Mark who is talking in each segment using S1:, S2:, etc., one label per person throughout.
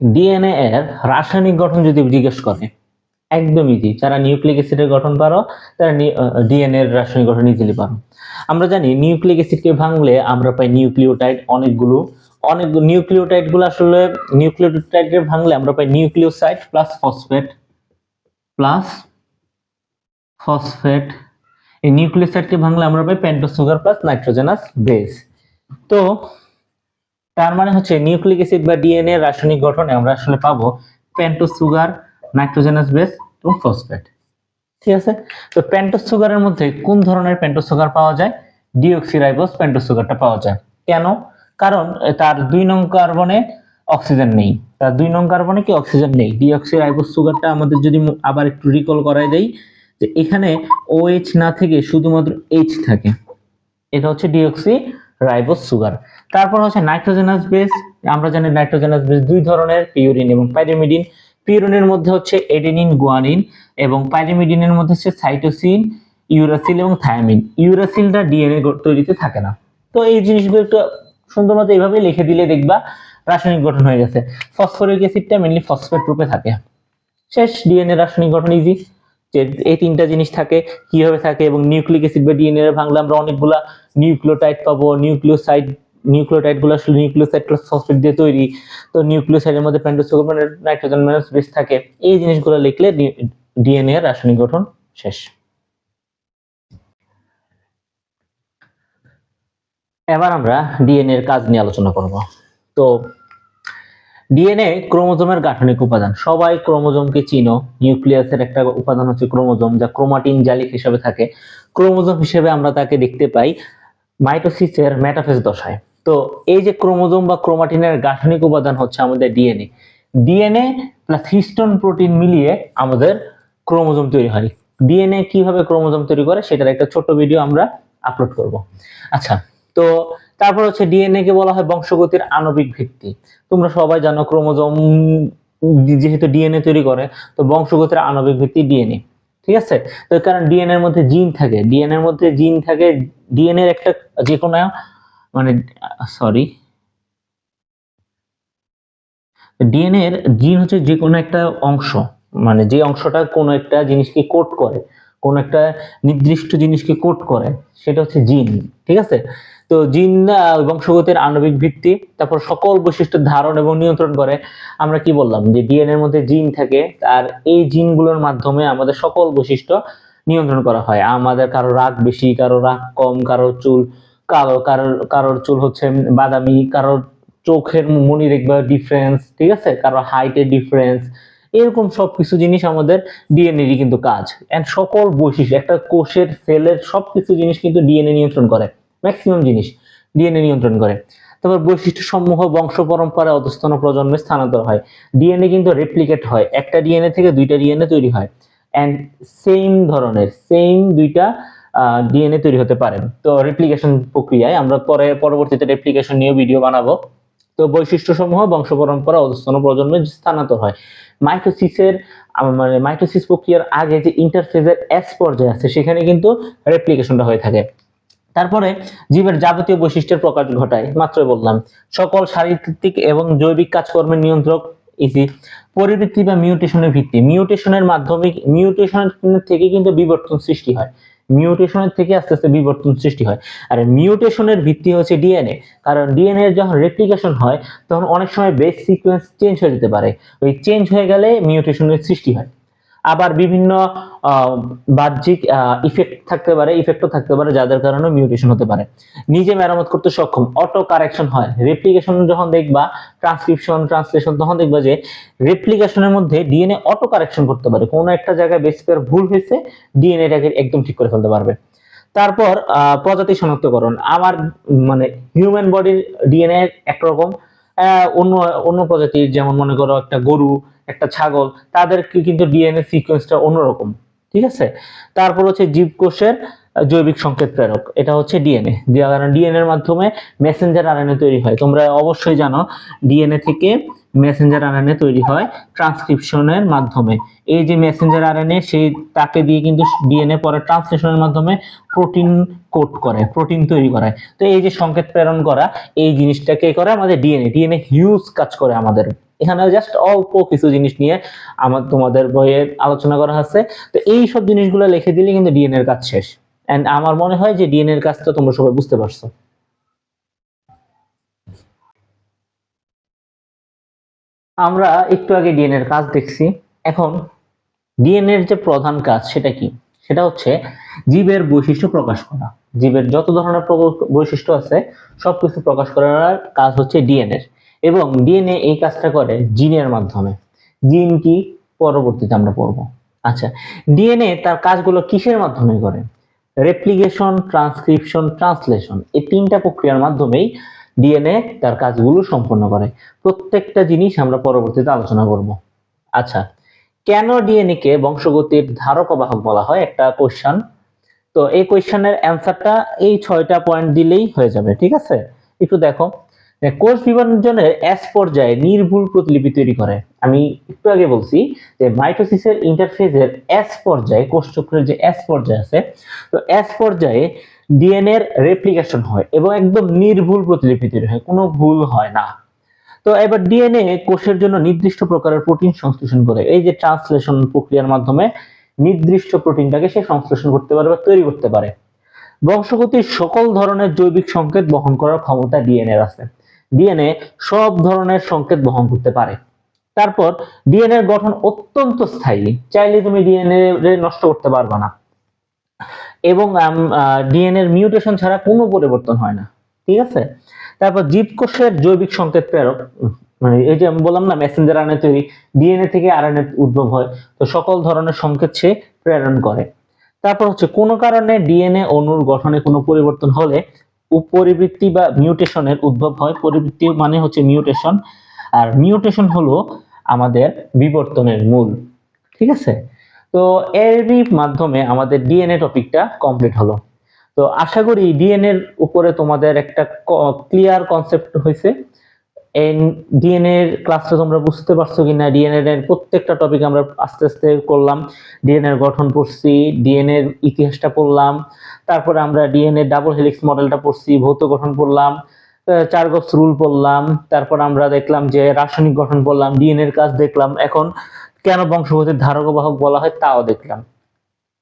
S1: DNA এর রাসায়নিক গঠন যদি জিজ্ঞেস করে, একদম ইজি যারা নিউক্লিক অ্যাসিডের গঠন পারো, তারা ডিএনএ এর রাসায়নিক গঠন ইজিলি পারো। আমরা জানি নিউক্লিক অ্যাসিডকে ভাঙলে আমরা পাই নিউক্লিওটাইড অনেকগুলো, অনেক নিউক্লিওটাইডগুলো আসলে নিউক্লিওটাইডের ভাঙলে আমরা পাই nucleoside plus phosphate plus phosphate এই নিউক্লিওসাইডকে ভাঙলে আমরা পাই pentose sugar plus nitrogenous base তো তার মানে হচ্ছে নিউক্লিক অ্যাসিড বা ডিএনএ রাসায়নিক গঠনে আমরা আসলে পাবো পেন্টোজ সুগার নাইট্রোজেনাস বেস এবং ফসফেট। ঠিক আছে? তো পেন্টোজ সুগারের মধ্যে কোন ধরনের পেন্টোজ সুগার পাওয়া যায়? ডিঅক্সিরাইবোজ পেন্টোজ সুগারটা পাওয়া যায়। কেন? কারণ তার দুই নং কার্বনে অক্সিজেন নেই। তার দুই নং কার্বনে কি অক্সিজেন নেই? ডিঅক্সিরাইবোজ সুগারটা আমাদের যদি আবার একটু রিকল করাই দেই, যে এখানে ওএইচ না থেকে শুধুমাত্র এইচ থাকে। এটা হচ্ছে ডিঅক্সি রাইবোজ সুগার। তারপর হচ্ছে নাইট্রোজেনাস বেস, আমরা জানি নাইট্রোজেনাস বেস দুই ধরনের, পিউরিন এবং পাইরিমিডিন। পিউরিনের মধ্যে হচ্ছে এডেনিন, গুয়ানিন এবং পাইরিমিডিনের মধ্যে হচ্ছে সাইটোসিন, ইউরাসিল এবং থায়ামিন। ইউরাসিলটা ডিএনএ তৈরিতে থাকে না। তো এই জিনিসগুলো একটু সুন্দর মতো এইভাবে লিখে দিলে দেখবা রাসায়নিক গঠন হয়ে গেছে। ফসফরিক অ্যাসিডটা মেনলি ফসফেট রূপে থাকে। শেষ, ডিএনএ রাসায়নিক গঠন ইজি যে এই তিনটা জিনিস থাকে, কীভাবে থাকে এবং নিউক্লিক অ্যাসিড বা ডিএনএ ভাঙলে আমরা অনেকগুলা নিউক্লিওটাইড পাবো, নিউক্লিওসাইড নিউক্লিওটাইডগুলো আসলে নিউক্লিওসাইড ফসফেট দিয়ে তৈরি। তো নিউক্লিওসাইডের মধ্যে মানে নাইট্রোজেন মাইনাস বেস থাকে। এই জিনিসগুলো লিখলে ডিএনএ এর রাসায়নিক গঠন শেষ। এবার আমরা ডিএনএ এর কাজ নিয়ে আলোচনা করব। তো ডিএনএ ক্রোমোজোমের গাঠনিক উপাদান। সবাই ক্রোমোজোমকে চিনো। নিউক্লিয়াসের একটা উপাদান হচ্ছে ক্রোমোজোম, যা ক্রোমাটিন জালিক হিসেবে থাকে। ক্রোমোজোম হিসেবে আমরা তাকে দেখতে পাই মাইটোসিসের মেটাফেজ দশায়। তো এই যে ক্রোমোজোম বা ক্রোমাটিনের গাঠনিক উপাদান হচ্ছে আমাদের DNA. DNA plus histone protein মিলিয়ে আমাদের ক্রোমোজোম তৈরি হয়। ডিএনএ কীভাবে ক্রোমোজোম তৈরি করে সেটার একটা ছোট ভিডিও আমরা আপলোড করব। আচ্ছা তো তারপর হচ্ছে ডিএনএ কে বলা হয় বংশগতির আণবিক ভিত্তি। তোমরা সবাই জানো ক্রোমোজোম যেহেতু ডিএনএ তৈরি করে, তো বংশগতির আণবিক ভিত্তি ডিএনএ। ঠিক আছে? তো কারণ ডিএনএ এর মধ্যে জিন থাকে। ডিএনএ এর মধ্যে জিন থাকে, ডিএনএ এর একটা যে কোনো সরি ডিএনএ এর জিন হচ্ছে যে কোনো একটা অংশ মানে যে অংশটা কোনো একটা জিনিসকে কোড করে, কোন একটা নির্দিষ্ট জিনিসকে কোড করে, সেটা হচ্ছে জিন ঠিক আছে? তো জিন বংশগতির আণবিক ভিত্তি, তারপর সকল বৈশিষ্ট্য ধারণ এবং নিয়ন্ত্রণ করে। আমরা কি বললাম? যে ডিএনএ এর মধ্যে জিন থাকে, আর এই জিনগুলোর মাধ্যমে আমাদের সকল বৈশিষ্ট্য নিয়ন্ত্রণ করা হয়। আমাদের কারও রাগ বেশি, কারও রাগ কম, কারও চুল কালো কারোর কারোর চুল হচ্ছে বাদামি, কারোর চোখের মনি দেখবে ডিফারেন্স ঠিক আছে? কারোর হাইটের ডিফারেন্স এরকম সব কিছু জিনিস আমাদের ডিএনএরই কিন্তু কাজ। অ্যান্ড সকল বৈশিষ্ট্য, একটা কোষের সেলের সব কিছু জিনিস কিন্তু ডিএনএ নিয়ন্ত্রণ করে ম্যাক্সিমাম জিনিস ডিএনএ নিয়ন্ত্রণ করে। তারপর বৈশিষ্ট্য সমূহ বংশ পরম্পরায় অধস্তন প্রজন্মে স্থানান্তর হয়। ডিএনএ কিন্তু রেপ্লিকেট হয়। একটা ডিএনএ থেকে দুইটা ডিএনএ তৈরি হয়। অ্যান্ড সেম ধরনের সেম দুইটা ডিএনএ তৈরি হতে পারে তো রেপ্লিকেশন প্রক্রিয়ায় আমরা পরে পরবর্তীতে রেপ্লিকেশন নিয়ে ভিডিও বানাবো। তো বৈশিষ্ট্য সমূহ বংশ পরম্পরা অধস্তন প্রজন্মে স্থানান্তর হয়। মাইটোসিসের মানে মাইটোসিস প্রক্রিয়ার আগে যে ইন্টারফেজের এস পর্যায়ে আছে, সেখানে কিন্তু রেপ্লিকেশনটা হয়ে থাকে। তারপরে জীবের যাবতীয় বৈশিষ্ট্যের প্রকাশ ঘটায়, মাত্রই বললাম। সকল শারীরিক এবং জৈবিক কাজকর্মের নিয়ন্ত্রক ইসি পরিবৃত্তি বা মিউটেশনের ভিত্তি। মিউটেশনের মাধ্যমে মিউটেশনের থেকে কিন্তু বিবর্তন সৃষ্টি হয়। মিউটেশনের থেকে আস্তে আস্তে বিবর্তন সৃষ্টি হয়। আর মিউটেশনের ভিত্তি হচ্ছে ডিএনএ। কারণ ডিএনএ যখন রেপ্লিকেশন হয়, তখন অনেক সময় বেস সিকোয়েন্স চেঞ্জ হয়ে যেতে পারে। ওই চেঞ্জ হয়ে গেলে মিউটেশনের সৃষ্টি হয়। আবার বিভিন্ন বাহ্যিক ইফেক্ট থাকতে পারে ইফেক্টও থাকতে পারে, যাদের কারণে মিউটেশন হতে পারে। নিজে মেরামত করতে সক্ষম অটো কারেকশন হয়। রেপ্লিকেশন যখন দেখবা ট্রান্সক্রিপশন ট্রান্সলেশন তখন দেখবা যে রেপ্লিকেশনের মধ্যে ডিএনএ অটো কারেকশন করতে পারে। কোনো একটা জায়গায় বেস পেয়ার ভুল হয়েছে ডিএনএটাকে একদম ঠিক করে ফেলতে পারবে। তারপর প্রজাতি শনাক্তকরণ। আমার মানে হিউম্যান বডির ডিএনএ একরকম অন্য অন্য প্রজাতির যেমন মনে করো একটা গরু, একটা ছাগল, তাদের কিন্তু ডিএনএ সিকোয়েন্সটা অন্যরকম, ঠিক আছে? তারপর হচ্ছে জীবকোষের জৈবিক সংকেত প্রেরক, এটা হচ্ছে ডিএনএ কারণ ডিএনএ এর মাধ্যমে মেসেঞ্জার আরএনএ তৈরি হয়। তোমরা অবশ্যই জানো ডিএনএ থেকে মেসেঞ্জার আরএনএ তৈরি হয় ট্রান্সক্রিপশনের মাধ্যমে। এই যে মেসেঞ্জার আরএনএ সেই তাকে দিয়ে কিন্তু ডিএনএ পরে ট্রান্সলেশনের মাধ্যমে প্রোটিন কোড করে প্রোটিন তৈরি করে তো এই যে সংকেত প্রেরণ করা, এই জিনিসটাকে করে আমাদের ডিএনএ ডিএনএ হিউজ কাজ করে আমাদের। এখানে জাস্ট অল্প কিছু জিনিস নিয়ে আমার তোমাদের বইয়ে আলোচনা করা আছে তো এই সব জিনিসগুলো লিখে দিলে কিন্তু ডিএনএ এর কাজ শেষ। এন্ড আমার মনে হয় যে ডিএনএ এর কাজটা তোমরা সবাই বুঝতে পারছ। আমরা একটু আগে ডিএনএর কাজ দেখছি। এখন ডিএনএর যে প্রধান কাজ সেটা কি? সেটা হচ্ছে জীবের বৈশিষ্ট্য প্রকাশ করা। জীবের যত ধরনের বৈশিষ্ট্য আছে, সবকিছু প্রকাশ করার কাজ হচ্ছে ডিএনএর এবং ডিএনএ এই কাজটা করে জিনের মাধ্যমে। জিন কি? পরবর্তীতে আমরা পড়ব। আচ্ছা ডিএনএ তার কাজগুলো কিসের মাধ্যমে করে? রেপ্লিকেশন ট্রান্সক্রিপশন ট্রান্সলেশন এই তিনটা প্রক্রিয়ার মাধ্যমেই ডিএনএ তার কাজগুলো সম্পন্ন করে। প্রত্যেকটা জিনিস আমরা পরবর্তীতে আলোচনা করব। আচ্ছা কেন ডিএনএ কে বংশগতির ধারক বাহক বলা হয়? একটা কোশ্চান তো এই কোশ্চানের অ্যান্সারটা এই ছয়টা পয়েন্ট দিলেই হয়ে যাবে, ঠিক আছে? একটু দেখো। কোষ বিভাজনের এস পর্যায়ে নির্ভুল প্রতিলিপি তৈরি করে। আমি একটু আগে বলছি যে মাইটোসিসের ইন্টারফেজের এস পর্যায়ে, কোষ চক্রের যে এস পর্যায়ে আছে, তো এস পর্যায়ে ডিএনএ এর রেপ্লিকেশন হয় এবং একদম নির্ভুল প্রতিলিপি তৈরি হয়, কোনো ভুল হয় না। তো এবার ডিএনএ কোষের জন্য নির্দিষ্ট প্রকারের প্রোটিন সংশ্লেষণ করে, এই যে ট্রান্সলেশন প্রক্রিয়ার মাধ্যমে নির্দিষ্ট প্রোটিনটাকে সে সংশ্লেষণ করতে পারে বা তৈরি করতে পারে। বংশগতির সকল ধরনের জৈবিক সংকেত বহন করার ক্ষমতা ডিএনএ আছে। ডিএনএ সব ধরনের সংকেত বহন করতে পারে। তারপর ডিএনএ গঠন অত্যন্ত স্থায়ী, চাইলে তুমি ডিএনএ নষ্ট করতে পারবে না। এবং ডিএনএ মিউটেশন ছাড়া কোনো পরিবর্তন হয় না। ঠিক আছে? তারপর জীবকোষের জৈবিক সংকেত প্রেরক। মানে এই যে আমি বললাম না মেসেঞ্জার আরএনএ তৈরি ডিএনএ থেকে আরএনএ উদ্ভব হয়, তো সকল ধরনের সংকেত সে প্রেরণ করে। তারপর হচ্ছে, কোনো কারণে ডিএনএ অণুর গঠনে কোনো পরিবর্তন হলে পরিবৃত্তি বা মিউটেশনের উদ্ভব হয়। পরিবৃত্তি মানে হচ্ছে মিউটেশন আর মিউটেশন হলো আমাদের বিবর্তনের মূল। ঠিক আছে? তো এরই মাধ্যমে আমাদের ডিএনএ টপিকটা কমপ্লিট হলো। তো আশা করি ডিএনএ এর উপরে তোমাদের একটা ক্লিয়ার কনসেপ্ট হয়েছে। ডিএনএ এর ক্লাসটা তোমরা বুঝতে পারছ কিনা? ডিএনএ এর প্রত্যেকটা টপিক আমরা আস্তে আস্তে করলাম। ডিএনএ এর গঠন পড়ছি ডিএনএ এর ইতিহাসটা পড়লাম। তারপরে আমরা ডিএনএ ডাবল হেলিক্স মডেলটা পড়ছি ভৌত গঠন পড়লাম আহ, চার গজ রুল পড়লাম। তারপর আমরা দেখলাম যে রাসায়নিক গঠন পড়লাম ডিএনএ এর কাজ দেখলাম। এখন কেন বংশগতির ধারক বাহক বলা হয় তাও দেখলাম।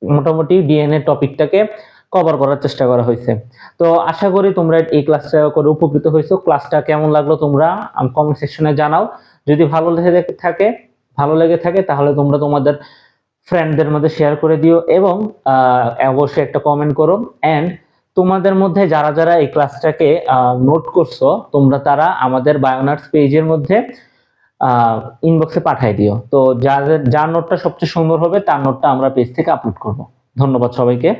S1: মোটামুটি ডিএনএ টপিকটাকে কভার করার চেষ্টা করা হয়েছে। তো আশা করি তোমরা এই ক্লাসটা করে উপকৃত হয়েছো। ক্লাসটা কেমন লাগল তোমরা কমেন্ট সেকশনে জানাও। যদি ভালো লেগে থাকে, ভালো লেগে থাকে, তাহলে তোমরা তোমাদের ফ্রেন্ডদের মধ্যে শেয়ার করে দিও এবং অবশ্যই একটা কমেন্ট করো। অ্যান্ড তোমাদের মধ্যে যারা যারা এই ক্লাসটাকে নোট করছ, তোমরা তারা আমাদের বায়োনার্স পেজের মধ্যে ইনবক্সে পাঠিয়ে দিও। তো যার যার নোটটা সবচেয়ে সুন্দর হবে, তার নোটটা আমরা পেজ থেকে আপলোড করব। ধন্যবাদ সবাইকে।